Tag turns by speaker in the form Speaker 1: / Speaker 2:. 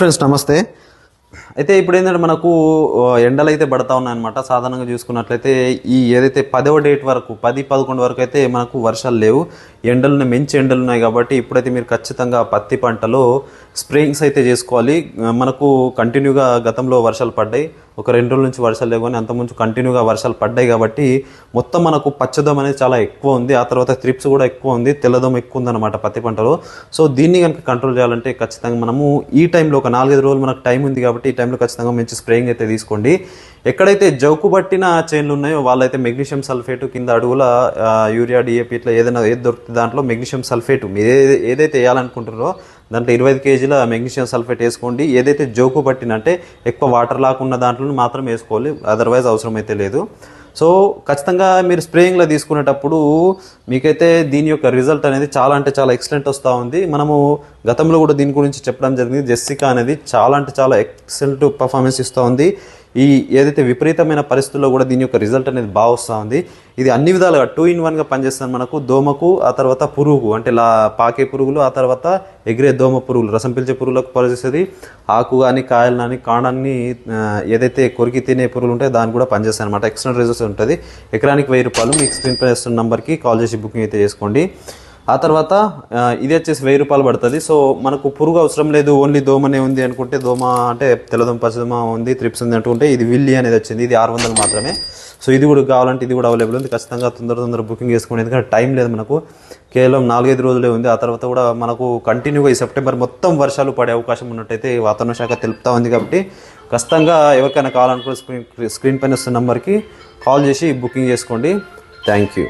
Speaker 1: Friends నమస్తే. అయితే ఇప్పుడు ఏంటంటే మనకు ఎండలు అయితే పడతా ఉన్నాయన్నమాట. సాధారణంగా చూసుకున్నట్లయితే ఈ ఏదైతే పదవ డేట్ వరకు పది పదకొండు వరకు అయితే మనకు వర్షాలు లేవు. ఎండలు మంచి ఎండలు ఉన్నాయి కాబట్టి ఇప్పుడైతే మీరు ఖచ్చితంగా పత్తి పంటలో స్ప్రేయింగ్స్ అయితే చేసుకోవాలి. మనకు కంటిన్యూగా గతంలో వర్షాలు పడ్డాయి. ఒక రెండు రోజుల నుంచి వర్షాలు లేవు కానీ అంతకుముందు కంటిన్యూగా వర్షాలు పడ్డాయి కాబట్టి మొత్తం మనకు పచ్చదం అనేది చాలా ఎక్కువ ఉంది. ఆ తర్వాత త్రిప్స్ కూడా ఎక్కువ ఉంది. తెల్లదం ఎక్కువ ఉందన్నమాట పత్తి పంటలో. సో దీన్ని కనుక కంట్రోల్ చేయాలంటే ఖచ్చితంగా మనము ఈ టైంలో ఒక నాలుగైదు రోజులు మనకు టైం ఉంది కాబట్టి ఈ టైంలో ఖచ్చితంగా మంచి స్ప్రేయింగ్ అయితే తీసుకోండి. ఎక్కడైతే జౌకు పట్టిన చైన్లు ఉన్నాయో వాళ్ళైతే మెగ్నీషియం సల్ఫేట్ కింద అడుగుల యూరియా డిఏపి ఇట్లా ఏదైనా ఏది దొరుకుతుంది దాంట్లో మెగ్నీషియం సల్ఫేట్. మీరు ఏదైతే వేయాలనుకుంటున్నారో దాంట్లో ఇరవై ఐదు కేజీల మెగ్నీషియం సల్ఫేట్ వేసుకోండి. ఏదైతే జోకు పట్టిన అంటే ఎక్కువ వాటర్ లాకున్న దాంట్లో మాత్రం వేసుకోవాలి. అదర్వైజ్ అవసరం అయితే లేదు. సో ఖచ్చితంగా మీరు స్ప్రేయింగ్లో తీసుకునేటప్పుడు మీకైతే దీని యొక్క రిజల్ట్ అనేది చాలా అంటే చాలా ఎక్సలెంట్ వస్తూ ఉంది. మనము గతంలో కూడా దీని గురించి చెప్పడం జరిగింది. జెస్సికా అనేది చాలా అంటే చాలా ఎక్సలెంట్ పర్ఫార్మెన్స్ ఇస్తూ ఉంది. ఈ ఏదైతే విపరీతమైన పరిస్థితుల్లో కూడా దీని యొక్క రిజల్ట్ అనేది బాగా వస్తూ ఉంది. ఇది అన్ని విధాలుగా టూ ఇన్ వన్గా పనిచేస్తుంది మనకు. దోమకు ఆ తర్వాత పురుగు అంటే లా పాకే పురుగులు ఆ తర్వాత ఎగిరే దోమ పురుగులు రసం పిలిచే పురుగులకు పనిచేస్తుంది ఆకు కానీ కాయలు కానీ కాండాన్ని ఏదైతే కొరికి తినే పురుగులు ఉంటాయో దాన్ని కూడా పనిచేస్తాయి అనమాట ఎక్స్టర్నల్ రిజల్ట్స్ ఉంటుంది. ఎకరానికి వెయ్యి రూపాయలు. మీకు స్క్రీన్ పై వస్తున్న నెంబర్కి కాల్ చేసి బుకింగ్ అయితే చేసుకోండి. ఆ తర్వాత ఇది వచ్చేసి వెయ్యి రూపాయలు పడుతుంది. సో మనకు పురుగు అవసరం లేదు ఓన్లీ దోమనే ఉంది అనుకుంటే దోమ అంటే తెల్లదోమ పచ్చదోమ ఉంది త్రిప్స్ ఉంది అనుకుంటే ఇది విల్లి అనేది వచ్చింది. ఇది ఆరు వందలు మాత్రమే. సో ఇది కూడా కావాలంటే ఇది కూడా అవైలబుల్ ఉంది. ఖచ్చితంగా తొందర తొందర బుకింగ్ చేసుకోండి ఎందుకంటే టైం లేదు మనకు. కేవలం నాలుగైదు రోజులే ఉంది. ఆ తర్వాత కూడా మనకు కంటిన్యూగా ఈ సెప్టెంబర్ మొత్తం వర్షాలు పడే అవకాశం ఉన్నట్టయితే వాతావరణ శాఖ తెలుపుతా ఉంది కాబట్టి ఖచ్చితంగా ఎవరికైనా కావాలనుకున్న స్క్రీన్ స్క్రీన్ పైన వస్తున్న నెంబర్కి కాల్ చేసి బుకింగ్ చేసుకోండి. Thank you